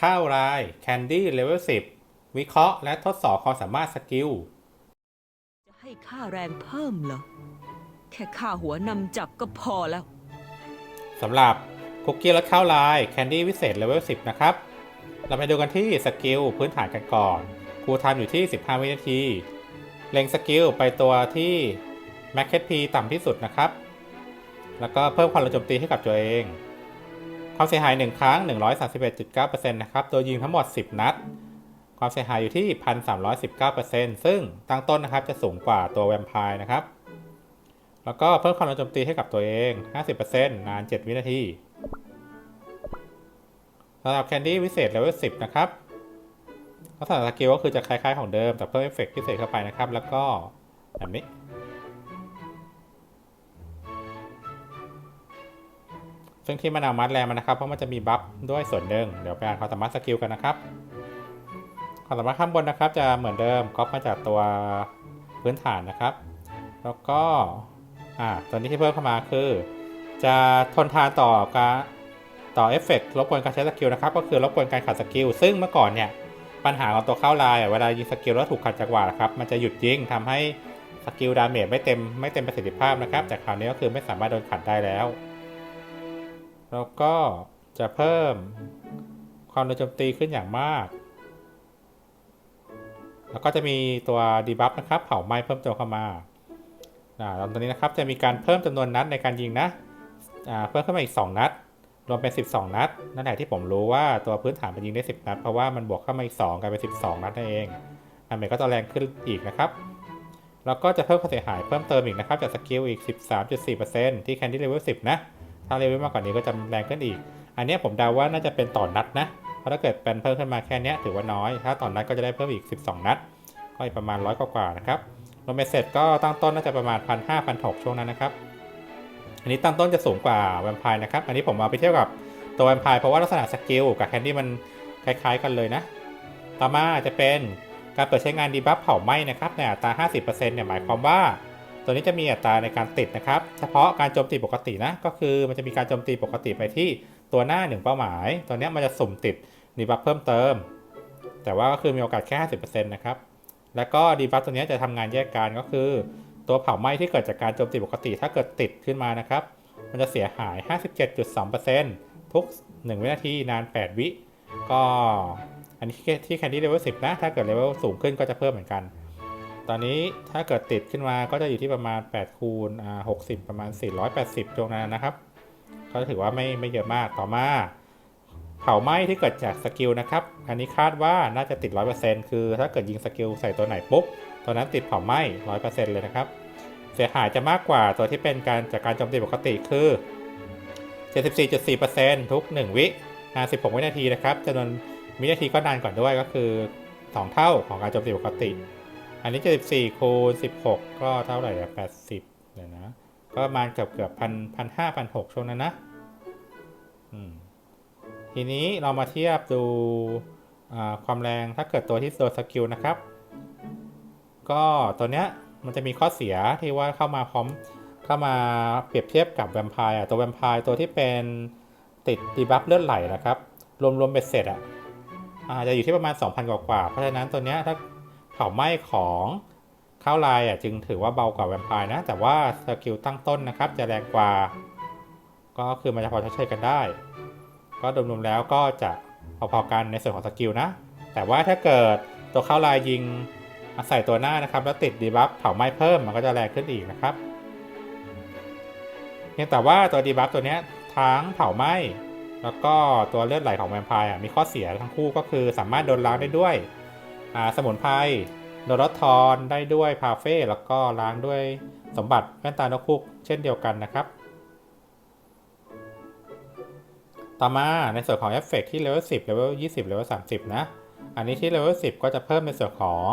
ข้าวรายแคนดี้เลเวล10 วิเคราะห์และทดสอบความสามารถสกิล จะให้ค่าแรงเพิ่มเหรอ แค่ค่าหัวนำจับก็พอแล้วสำหรับคุกกี้รสข้าวลายแคนดี้วิเศษเลเวล10 นะครับ เราไปดูกันที่สกิลพื้นฐานกันก่อนครูทำอยู่ที่ 15 วินาที เล็งสกิลไปตัวที่ Max HP ต่ำที่สุดนะครับ แล้วก็เพิ่มความระโจมตีให้กับตัวเอง ความเสียหาย 1 ครั้ง 131.9%นะครับตัวยิงทั้งหมด 10 นัด ความเสียหายอยู่ที่ 1,319%ซึ่งตั้งต้นนะครับจะสูงกว่าตัวแวมไพร์นะครับ แล้วก็เพิ่มความระโจมตีให้กับตัวเอง 50%นาน 7 วินาทีสำหรับแคนดี้วิเศษเลเวล10 นะครับลักษณะสกิลก็คือจะคล้ายๆของเดิม แต่เพิ่มเอฟเฟกต์พิเศษเข้าไปนะครับ แล้วก็แบบนี้ ซึ่งที่มันเอามัดแรงมันนะครับ เพราะมันจะมีบัฟด้วยส่วนหนึ่งเดี๋ยวไปอ่านความสามารถสกิลกันนะครับความสามารถข้างบนนะครับ จะเหมือนเดิมก๊อปมาจากตัวพื้นฐานนะครับ แล้วก็อ่าตัวนี้ที่เพิ่มเข้ามาคือ จะทนทานต่อการต่อเอฟเฟกต์รบกวนการใช้สกิลนะครับ ก็คือรบกวนการขัดสกิลซึ่งเมื่อก่อนเนี่ยปัญหาของตัวเข้าลายเวลายิงสกิลแล้วถูกขัดจังหวะนะครับมันจะหยุดยิงทำให้สกิลดาเมจไม่เต็มไม่เต็มประสิทธิภาพนะครับแต่คราวนี้ก็คือไม่สามารถโดนขัดได้แล้ว แล้วก็จะเพิ่มความโจมตีขึ้นอย่างมาก แล้วก็จะมีตัวดีบัฟนะครับ เผาไหม้เพิ่มเติมเข้ามาตอนนี้นะครับจะมีการเพิ่มจำนวนนัดในการยิงนะเพิ่มขึ้นมาอีก 2 นัด รวมเป็น 12 นัด นั่นแหละที่ผมรู้ว่าตัวพื้นฐานมันยิงได้ 10 นัด เพราะว่ามันบวกเข้ามาอีก 2กลายเป็น 12 นัดนั่นเองอันเมก็จะแรงขึ้นอีกนะครับ แล้วก็จะเพิ่มความเสียหายเพิ่มเติมอีกนะครับ จากสกิลอีก 13.4%ที่แคนดี้เลเวล10 นะาเลเวลมากกว่านี้ก็จะแรงขึ้นอีก อันนี้ผมเดาว่าน่าจะเป็นต่อนนัดนะเพราะถ้าเกิดเป็นเพิ่มขึ้นมาแค่นี้ถือว่าน้อย ถ้าต่อนนัดก็จะได้เพิ่มอีก 12 นัด ก็อีกประมาณร้อยกว่าๆนะครับรวมเป็นเสร็จก็ตั้งต้นน่าจะประมาณ1 5 0 0 1 6ช่วงนั้นนะครับ อันนี้ตั้งต้นจะสูงกว่าแวมไพร์นะครับ อันนี้ผมเอาไปเทียบกับตัวแวมไพร์เพราะว่าลักษณะสกิลกับแคนดี้มันคล้ายๆ กันเลยนะ ต่อมาจะเป็นการเปิดใช้งานดีบัฟเผาไหม้นะครับในอัตรา 50%เนี่ยหมายความว่า ตัวนี้จะมีอัตราในการติดนะครับ เฉพาะการโจมตีปกตินะ ก็คือมันจะมีการโจมตีปกติไปที่ตัวหน้าหนึ่งเป้าหมาย ตัวนี้มันจะสุ่มติดดีบัฟเพิ่มเติม แต่ว่าก็คือมีโอกาสแค่ 50%นะครับ แล้วก็ดีบัฟตัวนี้จะทำงานแยกกันก็คือ ตัวเผาไหม้ที่เกิดจากการโจมตีปกติ ถ้าเกิดติดขึ้นมานะครับ มันจะเสียหาย 57.2%ทุก 1 วินาทีนาน 8 วิ ก็อันนี้ที่แคนดี้เลเวล10นะ ถ้าเกิดเลเวลสูงขึ้นก็จะเพิ่มเหมือนกัน ตอนนี้ถ้าเกิดติดขึ้นมาก็จะอยู่ที่ประมาณ 8 คูณ60ประมาณ 480ตรงนั้นนะครับ ก็ถือว่าไม่ไม่เยอะมากต่อมาเผาไหม้ที่เกิดจากสกิลนะครับ อันนี้คาดว่าน่าจะติด 100%คือถ้าเกิดยิงสกิลใส่ตัวไหนปุ๊บ ตัวนั้นติดเผาไหม้100%เลยนะครับ เสียหายจะมากกว่าตัวที่เป็นการจากการโจมตีปกติคือ 74.4%ทุก 1 วินาน16 วินาทีนะครับจำนวนวินาทีก็นานกว่าด้วยก็คือ 2 เท่าของการโจมตีปกติ อันนี้74คูณ16ก็เท่าไหร่อะ80เดี๋ยวนะก็ประมาณเกือบเกือบพันพันห้าพันหกช่วงนั้นนะทีนี้เรามาเทียบดูความแรงถ้าเกิดตัวที่ตัวสกิลนะครับ ก็ตัวเนี้ยมันจะมีข้อเสียที่ว่าเข้ามาพร้อมเข้ามาเปรียบเทียบกับแวมไพร์อะตัวแวมไพร์ตัวที่เป็นติดดีบัฟเลือดไหลนะครับ รวมๆเบ็ดเสร็จอะอาจจะอยู่ที่ประมาณ 2,000 กว่าๆเพราะฉะนั้นตัวเนี้ยถ้า เผาไหม้ของข้าวลายอะจึงถือว่าเบากว่าแวมไพร์นะ แต่ว่าสกิลตั้งต้นนะครับ จะแรงกว่า ก็คือมันจะพอใช้กันได้ ก็รวมๆแล้วก็จะพอๆกันในส่วนของสกิลนะ แต่ว่าถ้าเกิดตัวข้าวลายยิงมาใส่ตัวหน้านะครับ แล้วติดดีบัฟเผาไหม้เพิ่มมันก็จะแรงขึ้นอีกนะครับเพียงแต่ว่าตัวดีบัฟตัวเนี้ยทั้งเผาไหม้แล้วก็ตัวเลือดไหลของแวมไพร์อะมีข้อเสียทั้งคู่ก็คือสามารถโดนล้างได้ด้วย สมุนไพรโดนรทอนได้ด้วยพาเฟ่แล้วก็ล้างด้วยสมบัติแว่นตานกคุกเช่นเดียวกันนะครับ ต่อมาในส่วนของเอฟเฟกที่เลเวล10เลเวล20เลเวล30 นะ อันนี้ที่เลเวล10 ก็จะเพิ่มในส่วนของ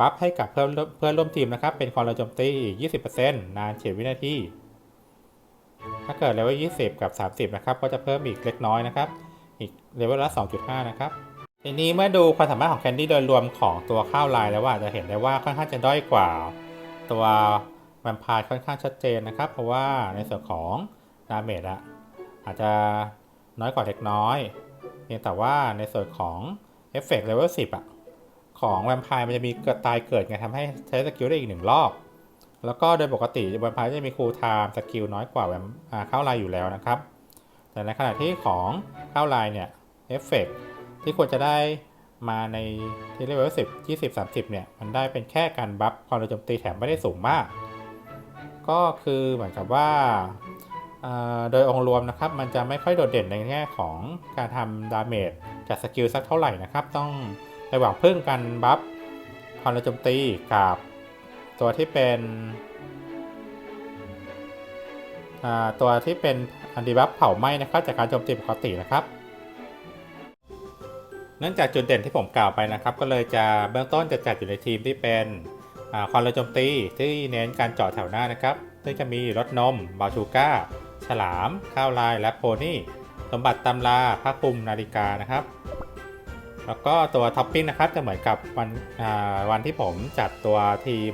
บัฟให้กับเพื่อนเพื่อนร่วมทีมนะครับ เป็นความระโจมตีอีก 20%นาน7วินาที ถ้าเกิดเลเวล20 กับ 30 นะครับ ก็จะเพิ่มอีกเล็กน้อยนะครับ อีกเลเวลละ 2.5 นะครับ ทีนี้เมื่อดูความสามารถของแคนดี้โดยรวมของตัวข้าวลายแล้วว่าจะเห็นได้ว่าค่อนข้างจะด้อยกว่า ตัวแวมพร์ค่อนข้างชัดเจนนะครับ เพราะว่าในส่วนของดาเมจอะอาจจะน้อยกว่าเล็กน้อย เพียงแต่ว่าในส่วนของเอฟเฟกต์เลเวล10อะของแวมพร์มันจะมีเกิดตายเกิดไงทำให้ใช้สกิลได้อีกหนึ่งรอบ แล้วก็โดยปกติแวมพร์จะมีคูลไทม์สกิลน้อยกว่าแวมข้าไลน์อยู่แล้วนะครับ แต่ในขณะที่ของข้าไลน์เนี่ยเอฟเฟกต์ ที่ควรจะได้มาในที่เลเวล10 20 30เนี่ย มันได้เป็นแค่การบัฟความเร็วโจมตีแถมไม่ได้สูงมาก ก็คือเหมือนกับว่าโดยองค์รวมนะครับ มันจะไม่ค่อยโดดเด่นในแง่ของการทำดาเมจจากสกิลสักเท่าไหร่นะครับ ต้องไปหวังพึ่งกันบัฟความเร็วโจมตีกับตัวที่เป็นตัวที่เป็นอันดีบัฟเผาไหม้นะครับจากการโจมตีปกตินะครับ นื่องจากจุดเด่นที่ผมกล่าวไปนะครับ ก็เลยจะเบื้องต้นจะจัดอยู่ในทีมที่เป็นความเร็วโจมตีที่เน้นการเจาะแถวหน้านะครับ ซึ่งจะมีรถนม บาชูก้า ฉลาม ข้าวลาย และโพนี่ สมบัติตำราผ้าคลุมนาฬิกานะครับ แล้วก็ตัวท็อปปิ้งนะครับจะเหมือนกับวันวันที่ผมจัดตัวทีม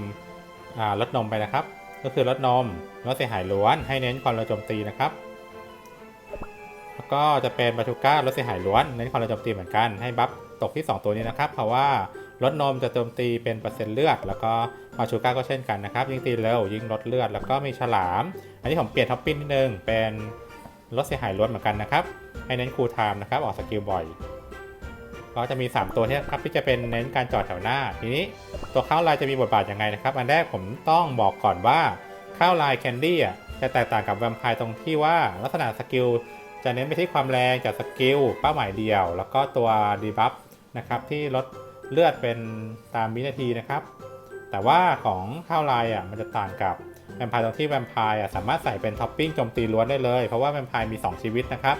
รถนมไปนะครับ ก็คือรถนมรถเสียหายล้วนให้เน้นความเร็วโจมตีนะครับ แล้วก็จะเป็นบาชูก้ารถเสียหายล้วนเน้นความเร็วโจมตีเหมือนกันให้บัฟตกที่ 2 ตัวนี้นะครับ เพราะว่ารถนมจะโจมตีเป็นเปอร์เซ็นต์เลือด แล้วก็บาชูก้าก็เช่นกันนะครับ ยิ่งตีเร็วยิ่งลดเลือด แล้วก็มีฉลาม อันนี้ผมเปลี่ยนท็อปปิ้งนิดนึง เป็นรถเสียหายล้วนเหมือนกันนะครับ ให้เน้นคูลไทม์นะครับออกสกิลบ่อย ก็จะมี 3 ตัวที่ครับที่จะเป็นเน้นการจอดแถวหน้า ทีนี้ตัวข้าวลายจะมีบทบาทยังไงนะครับ อันแรกผมต้องบอกก่อนว่าข้าวลายแคนดี้อะจะแตกต่างกับแวมไพร์ตรงที่ว่าลักษณะสกิล จะเน้นไปที่ความแรงจากสกิลเป้าหมายเดียว แล้วก็ตัวดีบัฟนะครับที่ลดเลือดเป็นตามวินาทีนะครับ แต่ว่าของข้าวลายอะมันจะต่างกับแวมไพร์ตรงที่แวมไพร์อะสามารถใส่เป็นท็อปปิ้งโจมตีล้วนได้เลย เพราะว่าแวมไพร์มี 2 ชีวิตนะครับ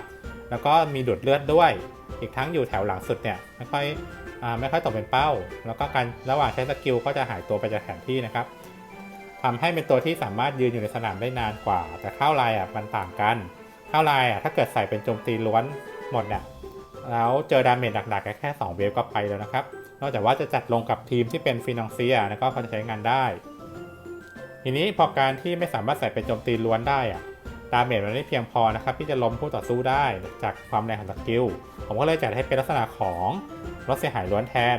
แล้วก็มีดูดเลือดด้วย อีกทั้งอยู่แถวหลังสุดเนี่ยไม่ค่อยอาไม่ค่อยตกเป็นเป้า แล้วก็การระหว่างใช้สกิลก็จะหายตัวไปจากแผนที่นะครับทำให้เป็นตัวที่สามารถยืนอยู่ในสนามได้นานกว่า แต่ข้าวลายอะมันต่างกัน ข้าวลายอะถ้าเกิดใส่เป็นโจมตีล้วนหมดเนี่ยแล้วเจอดาเมจหนักๆแค่2เวฟก็ไปแล้วนะครับ นอกจากว่าจะจัดลงกับทีมที่เป็นฟินองเซียแล้วก็เขาจะใช้งานได้ ทีนี้พอการที่ไม่สามารถใส่เป็นโจมตีล้วนได้อะดาเมจมันไม่เพียงพอนะครับที่จะล้มคู่ต่อสู้ได้จากความแรงของสกิล ผมก็เลยจัดให้เป็นลักษณะของรถเสียหายล้วนแทน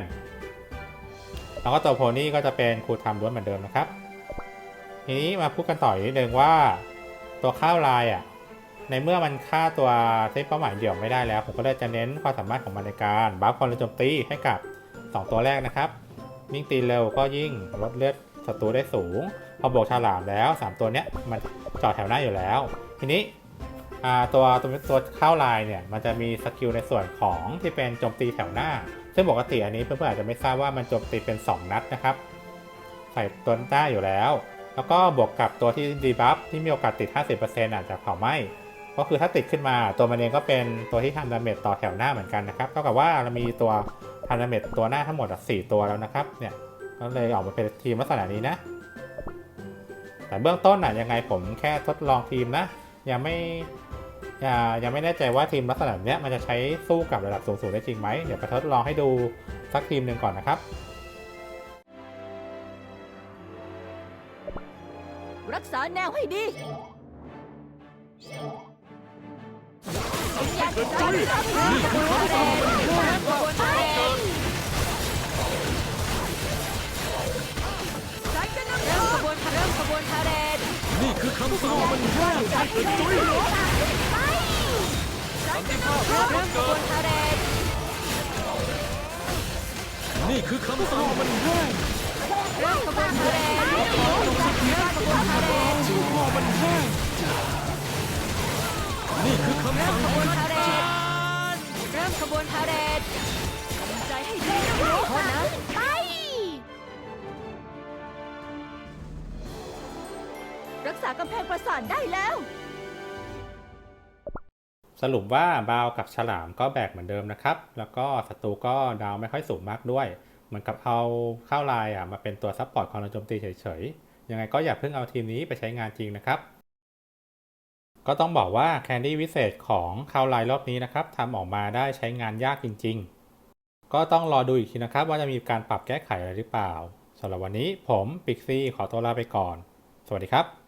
แล้วก็ตัวโพนี่ก็จะเป็นครูทม์ล้วนเหมือนเดิมนะครับ ทีนี้มาพูดกันต่ออีกนิดนึงว่า ตัวข้าวลายอะ ในเมื่อมันฆ่าตัวที่เป้าหมายเดี่ยวไม่ได้แล้ว ผมก็เลยจะเน้นความสามารถของมันในการบัฟความเร็วโจมตีให้กับ 2 ตัวแรกนะครับ ยิ่งตีเร็วก็ยิ่งลดเลือดศัตรูได้สูง พอบวกฉลามแล้ว 3 ตัวเนี้ยมันจอดแถวหน้าอยู่แล้ว ทีนี้ตัวตัวตัวเข้าลายเนี่ยมันจะมีสกิลในส่วนของที่เป็นโจมตีแถวหน้า ซึ่งปกติอันนี้เพื่อนๆอาจจะไม่ทราบว่ามันโจมตีเป็น 2 นัดนะครับ ใส่ตัวหน้าอยู่แล้ว แล้วก็บวกกับตัวที่ดีบัฟที่มีโอกาสติด 50%อาจจะเผาไหม้ ก็คือถ้าติดขึ้นมาตัวมันเองก็เป็นตัวที่ทำดาเมจต่อแถวหน้าเหมือนกันนะครับเท่ากับว่าเรามีตัวทำดาเมจตัวหน้าทั้งหมดอะ4ตัวแล้วนะครับเนี่ยก็เลยออกมาเป็นทีมลักษณะนี้นะ แต่เบื้องต้นอะยังไงผมแค่ทดลองทีมนะ ยังไม่ยังไม่แน่ใจว่าทีมลักษณะเนี้ยมันจะใช้สู้กับระดับสูงๆได้จริงไหมเดี๋ยวไปทดลองให้ดูสักทีมหนึ่งก่อนนะครับรักษาแนวให้ดี เริ่มขบวนเริ่มขบวนพาเรดนี่คือคำสั่งมันแย่จัดเป็นจุ้ยเริ่มขบวนพาเรดนี่คือคำสั่งมันแย่เริ่มขบวนพาเรดจงสักเริ่มขบวนพาเรดชื่อพ่อมันแย่นี่คือ เริ่สั่มงขบวนพาเรดเริ่มขบวนพาเรดทำใจให้ดีนะโทษนะไปรักษากำแพงประสาทได้แล้ว สรุปว่าบาวกับฉลามก็แบกเหมือนเดิมนะครับ แล้วก็ศัตรูก็ดาวไม่ค่อยสูงมากด้วย เหมือนกับเอาเข้าลายอะมาเป็นตัวซับพอร์ตความโจมตีเฉยๆ ยังไงก็อย่าเพิ่งเอาทีมนี้ไปใช้งานจริงนะครับ ก็ต้องบอกว่าแคนดี้วิเศษของคาวไลน์รอบนี้นะครับทำออกมาได้ใช้งานยากจริง ๆ ก็ต้องรอดูอีกทีนะครับ ว่าจะมีการปรับแก้ไขอะไรหรือเปล่าสำหรับวันนี้ผมปิกซี่ขอตัวลาไปก่อน สวัสดีครับ